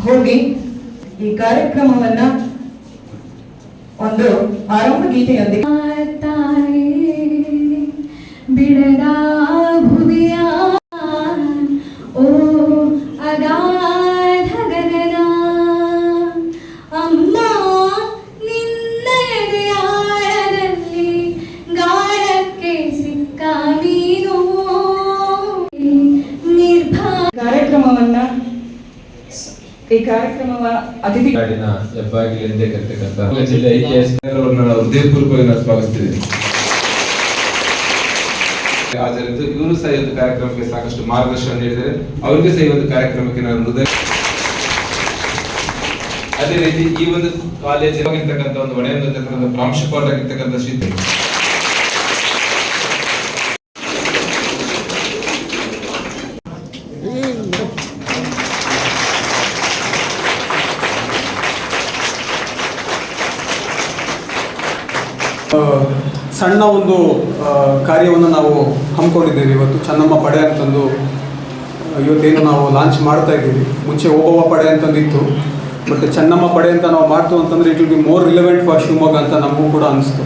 ಹೋಗಿ ಈ ಕಾರ್ಯಕ್ರಮವನ್ನ ಒಂದು ಆರಂಭ ಗೀತೆಯೊಂದಿಗೆ ಈ ಕಾರ್ಯಕ್ರಮವ ಅತಿಥಿ ನಾಡಿನ ಹೆಬ್ಬಾಗಿಲು ಎಂದೇ ಕರೆತಕ್ಕಂಥ ಜಿಲ್ಲೆ ಐತಿಹಾಸಿಕರನ್ನ ಹೃದಯಪೂರ್ವಕವಾಗಿ ನಾನು ಸ್ವಾಗತಿಸ್ತೀವಿ. ಹಾಜರಿದ್ದು ಇವರು ಸಹ ಒಂದು ಕಾರ್ಯಕ್ರಮಕ್ಕೆ ಸಾಕಷ್ಟು ಮಾರ್ಗದರ್ಶನ ನೀಡಿದ್ದಾರೆ. ಅವರಿಗೆ ಸಹ ಈ ಒಂದು ಕಾರ್ಯಕ್ರಮಕ್ಕೆ ನಾನು ಹೃದಯ ಅದೇ ರೀತಿ ಈ ಒಂದು ಕಾಲೇಜ್ ಒಂದು ಪ್ರಾಂಶುಪಾಲರಾಗಿರ್ತಕ್ಕಂಥ ಶ್ರೀ ಸಣ್ಣ ಒಂದು ಕಾರ್ಯವನ್ನು ನಾವು ಹಮ್ಮಿಕೊಂಡಿದ್ದೀವಿ. ಇವತ್ತು ಚೆನ್ನಮ್ಮ ಪಡೆ ಅಂತಂದು ಇವತ್ತೇನು ನಾವು ಲಾಂಚ್ ಮಾಡ್ತಾ ಇದ್ದೀವಿ. ಮುಂಚೆ ಓಬವ್ವ ಪಡೆ ಅಂತಂದಿತ್ತು. ಬಟ್ ಚೆನ್ನಮ್ಮ ಪಡೆ ಅಂತ ನಾವು ಮಾಡ್ತೀವಿ ಅಂತಂದರೆ it will be more relevant for Shivamogga ಅಂತ ನಮಗೂ ಕೂಡ ಅನಿಸ್ತು.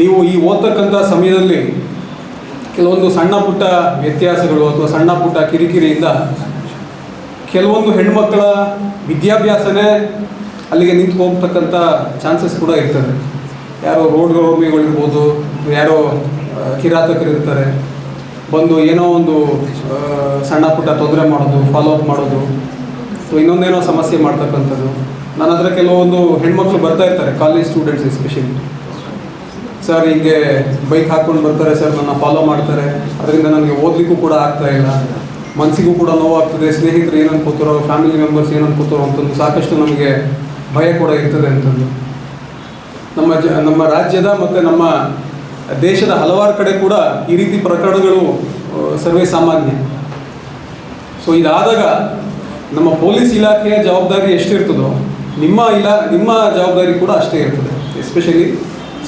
ನೀವು ಈ ಓದ್ತಕ್ಕಂಥ ಸಮಯದಲ್ಲಿ ಕೆಲವೊಂದು ಸಣ್ಣ ಪುಟ್ಟ ವ್ಯತ್ಯಾಸಗಳು ಅಥವಾ ಸಣ್ಣ ಪುಟ್ಟ ಕಿರಿಕಿರಿಯಿಂದ ಕೆಲವೊಂದು ಹೆಣ್ಮಕ್ಕಳ ವಿದ್ಯಾಭ್ಯಾಸನೇ ಅಲ್ಲಿಗೆ ನಿಂತು ಹೋಗ್ತಕ್ಕಂಥ ಚಾನ್ಸಸ್ ಕೂಡ ಇರ್ತದೆ. ಯಾರೋ ರೋಡ್ ರೋಮಿಗಳಿರ್ಬೋದು ಯಾರೋ ಕಿರಾತಕರು ಇರ್ತಾರೆ. ಬಂದು ಏನೋ ಒಂದು ಸಣ್ಣ ಪುಟ್ಟ ತೊಂದರೆ ಮಾಡೋದು ಫಾಲೋ ಅಪ್ ಮಾಡೋದು, ಸೊ ಇನ್ನೊಂದೇನೋ ಸಮಸ್ಯೆ ಮಾಡ್ತಕ್ಕಂಥದ್ದು. ನನ್ನ ಹತ್ರ ಕೆಲವೊಂದು ಹೆಣ್ಮಕ್ಳು ಬರ್ತಾ ಇರ್ತಾರೆ ಕಾಲೇಜ್ ಸ್ಟೂಡೆಂಟ್ಸ್ ಎಸ್ಪೆಷಲಿ ಸರ್ ಹೀಗೆ ಬೈಕ್ ಹಾಕ್ಕೊಂಡು ಬರ್ತಾರೆ ಸರ್ ನನ್ನ ಫಾಲೋ ಮಾಡ್ತಾರೆ. ಅದರಿಂದ ನನಗೆ ಓದಲಿಕ್ಕೂ ಕೂಡ ಆಗ್ತಾ ಇಲ್ಲ. ಮನಸ್ಸಿಗೂ ಕೂಡ ನೋವಾಗ್ತದೆ. ಸ್ನೇಹಿತರು ಏನನ್ಕೋತಾರೋ ಫ್ಯಾಮಿಲಿ ಮೆಂಬರ್ಸ್ ಏನನ್ಕೋತಾರೋ ಅಂತಂದು ಸಾಕಷ್ಟು ನಮಗೆ ಭಯ ಕೂಡ ಇರ್ತದೆ ಅಂತಂದು. ನಮ್ಮ ಜ, ನಮ್ಮ ರಾಜ್ಯದ ಮತ್ತು ನಮ್ಮ ದೇಶದ ಹಲವಾರು ಕಡೆ ಕೂಡ ಈ ರೀತಿ ಪ್ರಕರಣಗಳು ಸರ್ವೇ ಸಾಮಾನ್ಯ. ಸೊ ಇದಾದಾಗ ನಮ್ಮ ಪೊಲೀಸ್ ಇಲಾಖೆಯ ಜವಾಬ್ದಾರಿ ಎಷ್ಟಿರ್ತದೋ, ನಿಮ್ಮ ಇಲಾ, ನಿಮ್ಮ ಜವಾಬ್ದಾರಿ ಕೂಡ ಅಷ್ಟೇ ಇರ್ತದೆ. ಎಸ್ಪೆಷಲಿ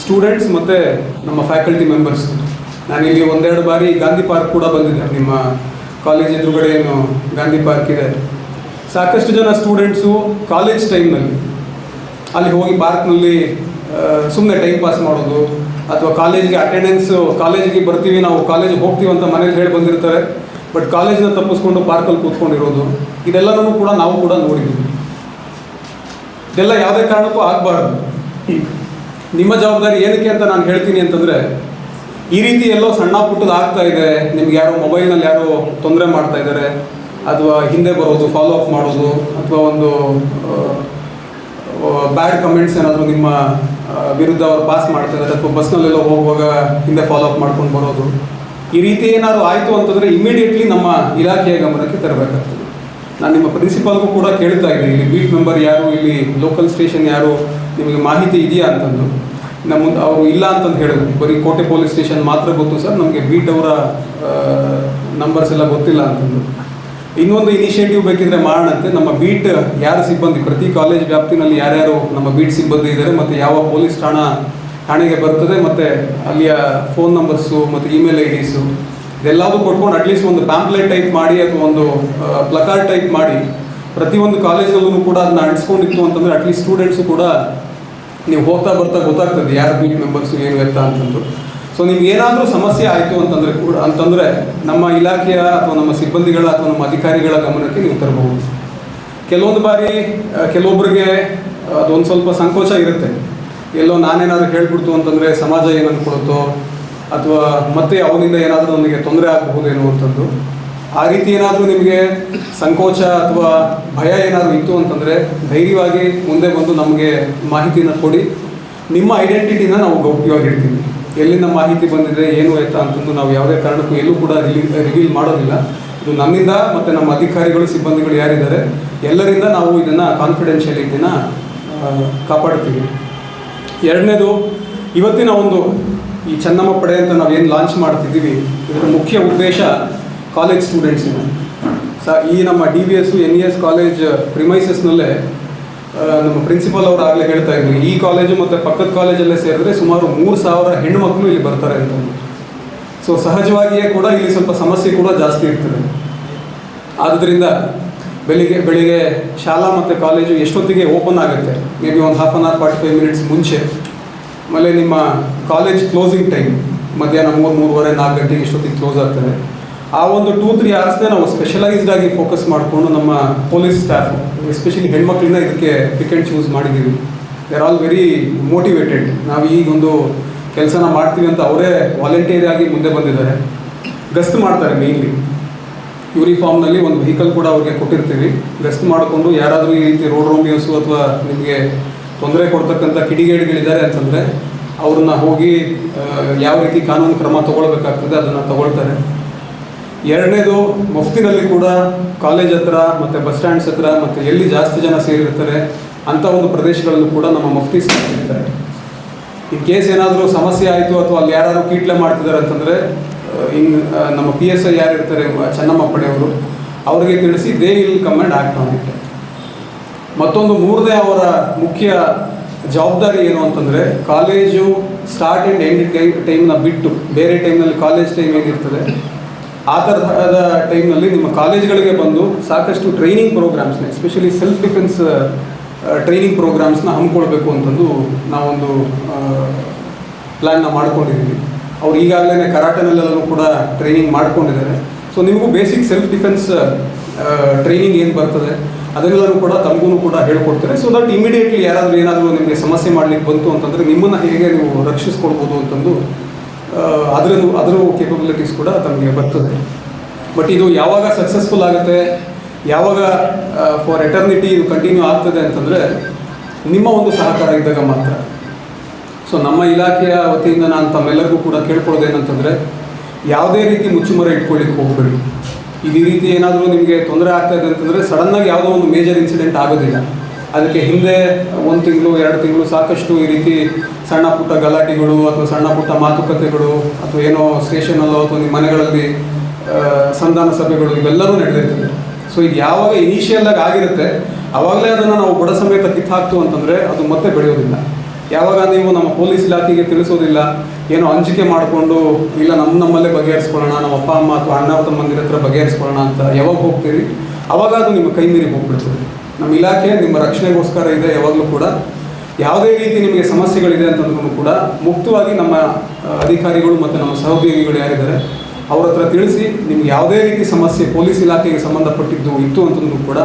ಸ್ಟೂಡೆಂಟ್ಸ್ ಮತ್ತು ನಮ್ಮ ಫ್ಯಾಕಲ್ಟಿ ಮೆಂಬರ್ಸ್ ನಾನಿಲ್ಲಿ ಒಂದೆರಡು ಬಾರಿ ಗಾಂಧಿ ಪಾರ್ಕ್ ಕೂಡ ಬಂದಿದ್ದೆ. ನಿಮ್ಮ ಕಾಲೇಜ್ ಎದುರುಗಡೆ ಏನು ಗಾಂಧಿ ಪಾರ್ಕ್ ಇದೆ. ಸಾಕಷ್ಟು ಜನ ಸ್ಟೂಡೆಂಟ್ಸು ಕಾಲೇಜ್ ಟೈಮ್ನಲ್ಲಿ ಅಲ್ಲಿ ಹೋಗಿ ಪಾರ್ಕ್ನಲ್ಲಿ ಸುಮ್ಮನೆ ಟೈಮ್ ಪಾಸ್ ಮಾಡೋದು ಅಥವಾ ಕಾಲೇಜಿಗೆ ಅಟೆಂಡೆನ್ಸು ಕಾಲೇಜಿಗೆ ಬರ್ತೀವಿ, ನಾವು ಕಾಲೇಜಿಗೆ ಹೋಗ್ತೀವಿ ಅಂತ ಮನೇಲಿ ಹೇಳಿ ಬಂದಿರ್ತಾರೆ. ಬಟ್ ಕಾಲೇಜನ್ನ ತಪ್ಪಿಸ್ಕೊಂಡು ಪಾರ್ಕಲ್ಲಿ ಕೂತ್ಕೊಂಡಿರೋದು, ಇದೆಲ್ಲನೂ ಕೂಡ ನಾವು ಕೂಡ ನೋಡಿದ್ದೀವಿ ಇದೆಲ್ಲ ಯಾವುದೇ ಕಾರಣಕ್ಕೂ ಆಗಬಾರ್ದು. ನಿಮ್ಮ ಜವಾಬ್ದಾರಿ ಏನಕ್ಕೆ ಅಂತ ನಾನು ಹೇಳ್ತೀನಿ ಅಂತಂದರೆ, ಈ ರೀತಿ ಎಲ್ಲೋ ಸಣ್ಣ ಪುಟ್ಟದ ಆಗ್ತಾ ಇದೆ, ನಿಮ್ಗೆ ಯಾರೋ ಮೊಬೈಲ್ನಲ್ಲಿ ಯಾರೋ ತೊಂದರೆ ಮಾಡ್ತಾ ಇದ್ದಾರೆ, ಅಥವಾ ಹಿಂದೆ ಬರೋದು ಫಾಲೋ ಅಪ್ ಮಾಡೋದು, ಅಥವಾ ಒಂದು ಬ್ಯಾಡ್ ಕಮೆಂಟ್ಸ್ ಏನಾದರೂ ನಿಮ್ಮ ವಿರುದ್ಧ ಅವ್ರು ಪಾಸ್ ಮಾಡ್ತಾರೆ, ಅಥವಾ ಬಸ್ನಲ್ಲೆಲ್ಲ ಹೋಗುವಾಗ ಹಿಂದೆ ಫಾಲೋ ಅಪ್ ಮಾಡ್ಕೊಂಡು ಬರೋದು, ಈ ರೀತಿ ಏನಾದರೂ ಆಯಿತು ಅಂತಂದರೆ ಇಮಿಡಿಯೇಟ್ಲಿ ನಮ್ಮ ಇಲಾಖೆಯ ಗಮನಕ್ಕೆ ತರಬೇಕಾಗ್ತದೆ. ನಾನು ನಿಮ್ಮ ಪ್ರಿನ್ಸಿಪಾಲ್ಗೂ ಕೂಡ ಕೇಳ್ತಾ ಇದ್ದೀನಿ, ಇಲ್ಲಿ ಬೀಟ್ ಮೆಂಬರ್ ಯಾರು, ಇಲ್ಲಿ ಲೋಕಲ್ ಸ್ಟೇಷನ್ ಯಾರು, ನಿಮಗೆ ಮಾಹಿತಿ ಇದೆಯಾ ಅಂತಂದು. ನಮ್ಮ ಅವರು ಇಲ್ಲ ಅಂತಂದು ಹೇಳಿದ್ರು ಬರೀ ಕೋಟೆ ಪೊಲೀಸ್ ಸ್ಟೇಷನ್ ಮಾತ್ರ ಗೊತ್ತು ಸರ್, ನಮಗೆ ಬೀಟ್ ಅವರ ನಂಬರ್ಸ್ ಎಲ್ಲ ಗೊತ್ತಿಲ್ಲ ಅಂತಂದು. ಇನ್ನೊಂದು ಇನಿಷಿಯೇಟಿವ್ ಬೇಕಿದ್ರೆ ಮಾಡೋಣಂತೆ. ನಮ್ಮ ಬೀಟ್ ಯಾರು ಸಿಬ್ಬಂದಿ? ಪ್ರತಿ ಕಾಲೇಜ್ ವ್ಯಾಪ್ತಿನಲ್ಲಿ ಯಾರ್ಯಾರು ನಮ್ಮ ಬೀಟ್ ಸಿಬ್ಬಂದಿ ಇದ್ದಾರೆ, ಮತ್ತು ಯಾವ ಪೊಲೀಸ್ ಠಾಣಾ, ಠಾಣೆಗೆ ಬರ್ತದೆ, ಮತ್ತು ಅಲ್ಲಿಯ ಫೋನ್ ನಂಬರ್ಸು ಮತ್ತು ಇಮೇಲ್ ಐ ಡಿಸು ಇದೆಲ್ಲದೂ ಕೊಟ್ಕೊಂಡು ಅಟ್ಲೀಸ್ಟ್ ಒಂದು ಪ್ಯಾಂಪ್ಲೆಟ್ ಟೈಪ್ ಮಾಡಿ, ಅಥವಾ ಒಂದು ಪ್ಲಕಾರ್ಡ್ ಟೈಪ್ ಮಾಡಿ, ಪ್ರತಿಯೊಂದು ಕಾಲೇಜಲ್ಲೂ ಕೂಡ ಅದನ್ನ ಅಂಟಿಸ್ಕೊಂಡಿತ್ತು ಅಂತಂದರೆ ಅಟ್ಲೀಸ್ಟ್ ಸ್ಟೂಡೆಂಟ್ಸು ಕೂಡ ನೀವು ಹೋಗ್ತಾ ಬರ್ತಾ ಗೊತ್ತಾಗ್ತದೆ ಯಾರು ಬೀಟ್ ಮೆಂಬರ್ಸು ಏನು ಎತ್ತ ಅಂತಂದು. ಸೊ ನಿಮ್ಗೆ ಏನಾದರೂ ಸಮಸ್ಯೆ ಆಯಿತು ಅಂತಂದರೆ ಕೂಡ ಅಂತಂದರೆ ನಮ್ಮ ಇಲಾಖೆಯ ಅಥವಾ ನಮ್ಮ ಸಿಬ್ಬಂದಿಗಳ ಅಥವಾ ನಮ್ಮ ಅಧಿಕಾರಿಗಳ ಗಮನಕ್ಕೆ ನೀವು ತರಬಹುದು. ಕೆಲವೊಂದು ಬಾರಿ ಕೆಲವೊಬ್ಬರಿಗೆ ಅದೊಂದು ಸ್ವಲ್ಪ ಸಂಕೋಚ ಇರುತ್ತೆ. ಎಲ್ಲೋ ನಾನೇನಾದರೂ ಹೇಳ್ಬಿಡ್ತು ಅಂತಂದರೆ ಸಮಾಜ ಏನು ಅಂದ್ಕೊಳುತ್ತೋ ಅಥವಾ ಮತ್ತೆ ಅವನಿಂದ ಏನಾದರೂ ನನಗೆ ತೊಂದರೆ ಆಗಬಹುದು ಎನ್ನುವಂಥದ್ದು ಆ ರೀತಿ ಏನಾದರೂ ನಿಮಗೆ ಸಂಕೋಚ ಅಥವಾ ಭಯ ಏನಾದರೂ ಇತ್ತು ಅಂತಂದರೆ ಧೈರ್ಯವಾಗಿ ಮುಂದೆ ಬಂದು ನಮಗೆ ಮಾಹಿತಿನ ಕೊಡಿ. ನಿಮ್ಮ ಐಡೆಂಟಿಟಿನ ನಾವು ಗೌಪ್ಯವಾಗಿ ಇಡ್ತೀವಿ. ಎಲ್ಲಿಂದ ಮಾಹಿತಿ ಬಂದಿದೆ, ಏನು ಆಯ್ತಾ ಅಂತಂದು ನಾವು ಯಾವುದೇ ಕಾರಣಕ್ಕೂ ಎಲ್ಲೂ ಕೂಡ ರಿವೀಲ್ ಮಾಡೋದಿಲ್ಲ. ಇದು ನಮ್ಮಿಂದ ಮತ್ತು ನಮ್ಮ ಅಧಿಕಾರಿಗಳು, ಸಿಬ್ಬಂದಿಗಳು ಯಾರಿದ್ದಾರೆ, ಎಲ್ಲರಿಂದ ನಾವು ಇದನ್ನು ಕಾನ್ಫಿಡೆನ್ಷಿಯಲಿಟಿನ ಕಾಪಾಡ್ತೀವಿ. ಎರಡನೇದು, ಇವತ್ತಿನ ಒಂದು ಈ ಚೆನ್ನಮ್ಮ ಪಡೆ ಅಂತ ಏನು ಲಾಂಚ್ ಮಾಡ್ತಿದ್ದೀವಿ, ಇದರ ಮುಖ್ಯ ಉದ್ದೇಶ ಕಾಲೇಜ್ ಸ್ಟೂಡೆಂಟ್ಸಿನ ಸ, ಈ ನಮ್ಮ D V S N E S college ಪ್ರಿಮೈಸಸ್ನಲ್ಲೇ ನಮ್ಮ ಪ್ರಿನ್ಸಿಪಲ್ ಅವರು ಆಗಲೇ ಹೇಳ್ತಾ ಇದ್ರು, ಈ ಕಾಲೇಜು ಮತ್ತು ಪಕ್ಕದ ಕಾಲೇಜಲ್ಲೇ ಸೇರಿದ್ರೆ ಸುಮಾರು ಮೂರು ಸಾವಿರ ಹೆಣ್ಣುಮಕ್ಕಳು ಇಲ್ಲಿ ಬರ್ತಾರೆ ಅಂತ ಸೊ ಸಹಜವಾಗಿಯೇ ಕೂಡ ಇಲ್ಲಿ ಸ್ವಲ್ಪ ಸಮಸ್ಯೆ ಕೂಡ ಜಾಸ್ತಿ ಇರ್ತದೆ. ಆದ್ದರಿಂದ ಬೆಳಿಗ್ಗೆ ಬೆಳಿಗ್ಗೆ ಶಾಲಾ ಮತ್ತು ಕಾಲೇಜು ಎಷ್ಟೊತ್ತಿಗೆ ಓಪನ್ ಆಗುತ್ತೆ? ಮೇ ಬಿ ಒಂದು half an hour forty five minutes ಮುಂಚೆ. ಆಮೇಲೆ ನಿಮ್ಮ ಕಾಲೇಜ್ ಕ್ಲೋಸಿಂಗ್ ಟೈಮ್ ಮಧ್ಯಾಹ್ನ ಮೂರು, ಮೂರುವರೆ, ನಾಲ್ಕು ಗಂಟೆಗೆ ಎಷ್ಟೊತ್ತಿಗೆ ಕ್ಲೋಸ್ ಆಗ್ತದೆ? ಆ ಒಂದು ಟೂ ತ್ರೀ ಅವರ್ಸ್ನೇ ನಾವು ಸ್ಪೆಷಲೈಸ್ಡ್ ಆಗಿ ಫೋಕಸ್ ಮಾಡಿಕೊಂಡು ನಮ್ಮ ಪೊಲೀಸ್ ಸ್ಟಾಫ್ ಎಸ್ಪೆಷಲಿ ಹೆಣ್ಮಕ್ಳನ್ನ ಇದಕ್ಕೆ ಪಿಕ್ ಆ್ಯಂಡ್ ಚೂಸ್ ಮಾಡಿದ್ದೀವಿ. They are all very motivated ನಾವು ಈಗ ಒಂದು ಕೆಲಸನ ಮಾಡ್ತೀವಿ ಅಂತ ಅವರೇ ವಾಲಂಟಿಯರ್ ಆಗಿ ಮುಂದೆ ಬಂದಿದ್ದಾರೆ. ಗಸ್ತು ಮಾಡ್ತಾರೆ ಮೇಯ್ನ್ಲಿ ಯೂನಿಫಾರ್ಮ್ನಲ್ಲಿ ಒಂದು ವೆಹಿಕಲ್ ಕೂಡ ಅವ್ರಿಗೆ ಕೊಟ್ಟಿರ್ತೀವಿ. ಗಸ್ತು ಮಾಡಿಕೊಂಡು ಯಾರಾದರೂ ಈ ರೀತಿ ರೋಡ್ ರೋಮಿಯೋಸು ಅಥವಾ ನಿಮಗೆ ತೊಂದರೆ ಕೊಡ್ತಕ್ಕಂಥ ಕಿಡಿಗೇಡಿಗಳಿದ್ದಾರೆ ಅಂತಂದರೆ, ಅವ್ರನ್ನ ಹೋಗಿ ಯಾವ ರೀತಿ ಕಾನೂನು ಕ್ರಮ ತಗೊಳ್ಬೇಕಾಗ್ತದೆ ಅದನ್ನು ತಗೊಳ್ತಾರೆ. ಎರಡನೇದು ಮುಫ್ತಿನಲ್ಲಿ ಕೂಡ ಕಾಲೇಜ್ ಹತ್ರ ಮತ್ತು ಬಸ್ ಸ್ಟ್ಯಾಂಡ್ಸ್ ಹತ್ರ ಮತ್ತು ಎಲ್ಲಿ ಜಾಸ್ತಿ ಜನ ಸೇರಿರ್ತಾರೆ ಅಂಥ ಒಂದು ಪ್ರದೇಶಗಳಲ್ಲೂ ಕೂಡ ನಮ್ಮ ಮುಫ್ತಿ ಇರ್ತಾರೆ. ಇನ್ ಕೇಸ್ ಏನಾದರೂ ಸಮಸ್ಯೆ ಆಯಿತು ಅಥವಾ ಅಲ್ಲಿ ಯಾರಾದರೂ ಕೀಟ್ಲೆ ಮಾಡ್ತಿದ್ದಾರೆ ಅಂತಂದರೆ ಇನ್ ನಮ್ಮ ಪಿ ಎಸ್ ಐ ಯಾರಿರ್ತಾರೆ ಚೆನ್ನಮ್ಮ ಪಡೆಯವರು ಅವರಿಗೆ ತಿಳಿಸಿ ದೇ ಇಲ್ ಕಮಾಂಡ್ ಆ್ಯಕ್ಟ್ ಇಟ್. ಮತ್ತೊಂದು ಮೂರನೇ ಅವರ ಮುಖ್ಯ ಜವಾಬ್ದಾರಿ ಏನು ಅಂತಂದರೆ, college start and end time, ಟೈಮ್ನ ಬಿಟ್ಟು ಬೇರೆ ಟೈಮ್ನಲ್ಲಿ ಕಾಲೇಜ್ ಟೈಮ್ ಏನಿರ್ತದೆ ಆ ಥರದ ಟೈಮ್ನಲ್ಲಿ ನಿಮ್ಮ ಕಾಲೇಜ್ಗಳಿಗೆ ಬಂದು ಸಾಕಷ್ಟು ಟ್ರೈನಿಂಗ್ ಪ್ರೋಗ್ರಾಮ್ಸ್ನ ಎಸ್ಪೆಷಲಿ ಸೆಲ್ಫ್ ಡಿಫೆನ್ಸ್ ಟ್ರೈನಿಂಗ್ ಪ್ರೋಗ್ರಾಮ್ಸ್ನ ಹಮ್ಮಿಕೊಳ್ಬೇಕು ಅಂತಂದು ನಾವೊಂದು ಪ್ಲ್ಯಾನ್ನ ಮಾಡ್ಕೊಂಡಿದ್ದೀವಿ. ಅವ್ರು ಈಗಾಗಲೇ ಕರಾಟೆನಲ್ಲೆಲ್ಲರೂ ಕೂಡ ಟ್ರೈನಿಂಗ್ ಮಾಡ್ಕೊಂಡಿದ್ದಾರೆ. ಸೊ ನಿಮಗೂ ಬೇಸಿಕ್ ಸೆಲ್ಫ್ ಡಿಫೆನ್ಸ್ ಟ್ರೈನಿಂಗ್ ಏನು ಬರ್ತದೆ ಅದನ್ನೆಲ್ಲರೂ ಕೂಡ ತಮಗೂ ಕೂಡ ಹೇಳ್ಕೊಡ್ತಾರೆ ಸೊ ದಟ್ ಇಮಿಡಿಯೇಟ್ಲಿ ಯಾರಾದರೂ ಏನಾದರೂ ನಿಮಗೆ ಸಮಸ್ಯೆ ಮಾಡಲಿಕ್ಕೆ ಬಂತು ಅಂತಂದರೆ ನಿಮ್ಮನ್ನು ಹೇಗೆ ನೀವು ರಕ್ಷಿಸ್ಕೊಳ್ಬೋದು ಅಂತಂದು ಅದರದ್ದು ಅದರ ಕೇಪಬಿಲಿಟೀಸ್ ಕೂಡ ತಮಗೆ ಬರ್ತದೆ. ಬಟ್ ಇದು ಯಾವಾಗ ಸಕ್ಸಸ್ಫುಲ್ ಆಗುತ್ತೆ, ಯಾವಾಗ ಫಾರ್ ಎಟರ್ನಿಟಿ ಇದು ಕಂಟಿನ್ಯೂ ಆಗ್ತದೆ ಅಂತಂದರೆ ನಿಮ್ಮ ಒಂದು ಸಹಕಾರ ಇದ್ದಾಗ ಮಾತ್ರ. ಸೊ ನಮ್ಮ ಇಲಾಖೆಯ ವತಿಯಿಂದ ನಾನು ತಮ್ಮೆಲ್ಲರಿಗೂ ಕೂಡ ಕೇಳ್ಕೊಳ್ಳೋದೇನಂತಂದರೆ ಯಾವುದೇ ರೀತಿ ಮುಚ್ಚುಮರೆ ಇಟ್ಕೊಳ್ಳಿಕ್ಕೆ ಹೋಗಬೇಡಿ. ಈ ರೀತಿ ಏನಾದರೂ ನಿಮಗೆ ತೊಂದರೆ ಆಗ್ತಾ ಇದೆ ಅಂತಂದರೆ ಸಡನ್ನಾಗಿ ಯಾವುದೋ ಒಂದು ಮೇಜರ್ ಇನ್ಸಿಡೆಂಟ್ ಆಗೋದಿಲ್ಲ. ಅದಕ್ಕೆ ಹಿಂದೆ ಒಂದು ತಿಂಗಳು, ಎರಡು ತಿಂಗಳು ಸಾಕಷ್ಟು ಈ ರೀತಿ ಸಣ್ಣ ಪುಟ್ಟ ಗಲಾಟೆಗಳು ಅಥವಾ ಸಣ್ಣ ಪುಟ್ಟ ಮಾತುಕತೆಗಳು ಅಥವಾ ಏನೋ ಸ್ಟೇಷನಲ್ಲೋ ಅಥವಾ ನಿಮ್ಮ ಮನೆಗಳಲ್ಲಿ ಸಂಧಾನ ಸಭೆಗಳು ಇವೆಲ್ಲವೂ ನಡೆದಿರ್ತದೆ. ಸೊ ಇದು ಯಾವಾಗ ಇನಿಷಿಯಲ್ ಆಗಿ ಆಗಿರುತ್ತೆ ಆವಾಗಲೇ ಅದನ್ನು ನಾವು ಬಡ ಸಮೇತ ಕಿತ್ತಾಕ್ತು ಅಂತಂದರೆ ಅದು ಮತ್ತೆ ಬೆಳೆಯೋದಿಲ್ಲ. ಯಾವಾಗ ನೀವು ನಮ್ಮ ಪೊಲೀಸ್ ಇಲಾಖೆಗೆ ತಿಳಿಸೋದಿಲ್ಲ, ಏನೋ ಹಂಚಿಕೆ ಮಾಡಿಕೊಂಡು, ಇಲ್ಲ ನಮ್ಮ ನಮ್ಮಲ್ಲೇ ಬಗೆಹರಿಸ್ಕೊಳ್ಳೋಣ, ನಮ್ಮ ಅಪ್ಪ, ಅಮ್ಮ ಅಥವಾ ಅಣ್ಣ ತಮ್ಮಂದಿರ ಹತ್ರ ಬಗೆಹರಿಸ್ಕೊಳ್ಳೋಣ ಅಂತ ಯಾವಾಗ ಹೋಗ್ತೀರಿ, ಅವಾಗ ಅದು ನಿಮ್ಮ ಕೈ ಮೀರಿ ಹೋಗ್ಬಿಡ್ತದೆ. ನಮ್ಮ ಇಲಾಖೆ ನಿಮ್ಮ ರಕ್ಷಣೆಗೋಸ್ಕರ ಇದೆ, ಯಾವಾಗಲೂ ಕೂಡ. ಯಾವುದೇ ರೀತಿ ನಿಮಗೆ ಸಮಸ್ಯೆಗಳಿದೆ ಅಂತಂದ್ರೂ ಕೂಡ ಮುಕ್ತವಾಗಿ ನಮ್ಮ ಅಧಿಕಾರಿಗಳು ಮತ್ತು ನಮ್ಮ ಸಹೋದ್ಯೋಗಿಗಳು ಯಾರಿದ್ದಾರೆ, ಅವ್ರ ಹತ್ರ ತಿಳಿಸಿ ನಿಮ್ಗೆ ಯಾವುದೇ ರೀತಿ ಸಮಸ್ಯೆ ಪೊಲೀಸ್ ಇಲಾಖೆಗೆ ಸಂಬಂಧಪಟ್ಟಿದ್ದು ಇತ್ತು ಅಂತಂದ್ರೂ ಕೂಡ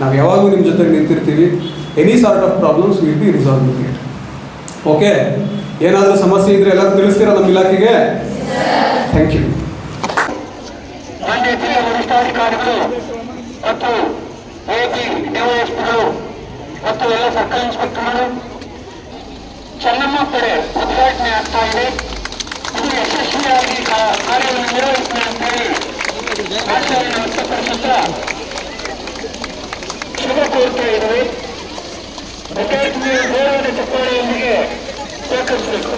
ನಾವು ಯಾವಾಗಲೂ ನಿಮ್ಮ ಜೊತೆಗೆ ನಿಂತಿರ್ತೀವಿ. Any sort of problems will be resolve it okay ಏನಾದರೂ ಸಮಸ್ಯೆ ಇದ್ರೆ ಎಲ್ಲರೂ ತಿಳಿಸ್ತೀರಾ ನಮ್ಮ ಇಲಾಖೆಗೆ? ಥ್ಯಾಂಕ್ ಯು ಮತ್ತು ಎಲ್ಲ ಸರ್ಕಲ್ ಇನ್ಸ್ಪೆಕ್ಟರ್ಗಳು, ಚೆನ್ನಮ್ಮ ಪಡೆ ಉದ್ಘಾಟನೆ ಆಗ್ತಾ ಇದೆ. ಇದು ಯಶಸ್ವಿಯಾಗಿ ಕಾರ್ಯವನ್ನು ನಿರ್ವಹಿಸಿದೆ ಅಂತೇಳಿ ಆಶಯವನ್ನು ವ್ಯಕ್ತಪಡಿಸುತ್ತಾ ಶುಭ ಕೋರ್ತಾ ಇದ್ದೀವಿ ರಿಟೈರ್ಡ್ ಗೌರವದ ಚಪ್ಪಾಳೆಯೊಂದಿಗೆ ಸ್ವೀಕರಿಸಬೇಕು